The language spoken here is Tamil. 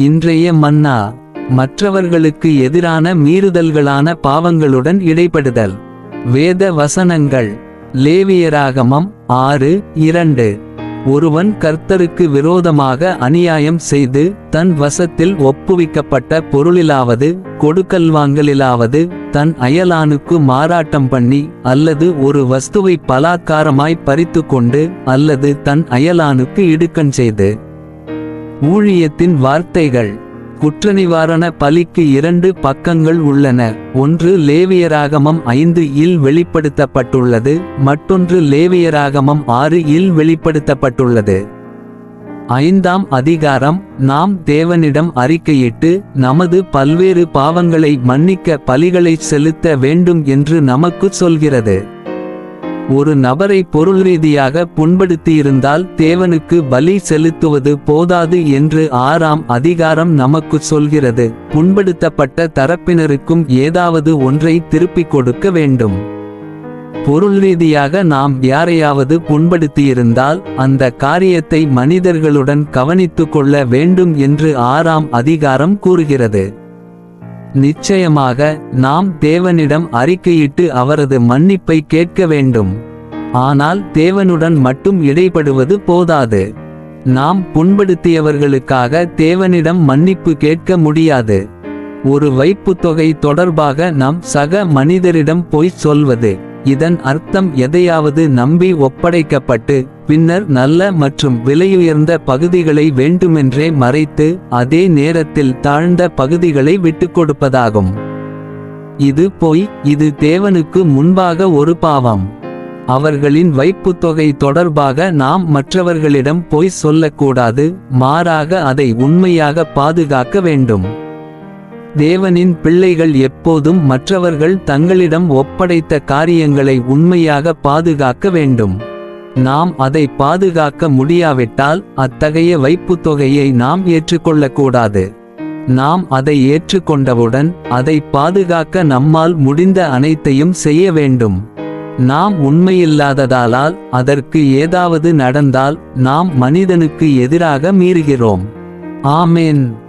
இன்றைய மன்னா மற்றவர்களுக்கு எதிரான மீறுதல்களான பாவங்களுடன் இடைப்படுதல். வேத வசனங்கள். லேவியராகமம் ஆறு இரண்டு. ஒருவன் கர்த்தருக்கு விரோதமாக அநியாயம் செய்து தன் வசத்தில் ஒப்புவிக்கப்பட்ட பொருளிலாவது கொடுக்கல்வாங்கலிலாவது தன் அயலானுக்கு மாறாட்டம் பண்ணி அல்லது ஒரு வஸ்துவை பலாத்காரமாய் பறித்து கொண்டு அல்லது தன் அயலானுக்கு இடுக்கண் செய்து. ஊழியத்தின் வார்த்தைகள். குற்றநிவாரண பலிக்கு இரண்டு பக்கங்கள் உள்ளன. ஒன்று லேவியராகமம் ஐந்து இல் வெளிப்படுத்தப்பட்டுள்ளது. மற்றொன்று லேவியராகமம் ஆறு இல் வெளிப்படுத்தப்பட்டுள்ளது. ஐந்தாம் அதிகாரம். நாம் தேவனிடம் அறிக்கையிட்டு நமது பல்வேறு பாவங்களை மன்னிக்க பலிகளை செலுத்த வேண்டும் என்று நமக்குச் சொல்கிறது. ஒரு நபரை பொருள் ரீதியாக புண்படுத்தியிருந்தால் தேவனுக்கு பலி செலுத்துவது போதாது என்று ஆறாம் அதிகாரம் நமக்குச் சொல்கிறது. புண்படுத்தப்பட்ட தரப்பினருக்கும் ஏதாவது ஒன்றை திருப்பிக் கொடுக்க வேண்டும். பொருள் ரீதியாக நாம் யாரையாவது புண்படுத்தியிருந்தால் அந்த காரியத்தை மனிதர்களுடன் கவனித்துக் கொள்ள வேண்டும் என்று ஆறாம் அதிகாரம் கூறுகிறது. நிச்சயமாக நாம் தேவனிடம் அறிக்கையிட்டு அவரது மன்னிப்பை கேட்க வேண்டும். ஆனால் தேவனுடன் மட்டும் இடைப்படுவது போதாது. நாம் புண்படுத்தியவர்களுக்காக தேவனிடம் மன்னிப்பு கேட்க முடியாது. ஒரு வைப்புத் தொகை தொடர்பாக நாம் சக மனிதரிடம் போய் சொல்வது. இதன் அர்த்தம் எதையாவது நம்பி ஒப்படைக்கப்பட்டு பின்னர் நல்ல மற்றும் விலையுயர்ந்த பகுதிகளை வேண்டுமென்றே மறைத்து அதே நேரத்தில் தாழ்ந்த பகுதிகளை விட்டுக் கொடுப்பதாகும். இது பொய் இது தேவனுக்கு முன்பாக ஒரு பாவம். அவர்களின் வைப்புத் தொகை தொடர்பாக நாம் மற்றவர்களிடம் பொய் சொல்லக்கூடாது மாறாக அதை உண்மையாக பாதுகாக்க வேண்டும். தேவனின் பிள்ளைகள் எப்போதும் மற்றவர்கள் தங்களிடம் ஒப்படைத்த காரியங்களை உண்மையாக பாதுகாக்க வேண்டும். நாம் அதை பாதுகாக்க முடியாவிட்டால் அத்தகைய வைப்புத் தொகையை நாம் ஏற்றுக்கொள்ளக்கூடாது. நாம் அதை ஏற்றுக்கொண்டவுடன் அதை பாதுகாக்க நம்மால் முடிந்த அனைத்தையும் செய்ய வேண்டும். நாம் உண்மையில்லாததாலால் அதற்கு ஏதாவது நடந்தால் நாம் மனிதனுக்கு எதிராக மீறுகிறோம். ஆமேன்.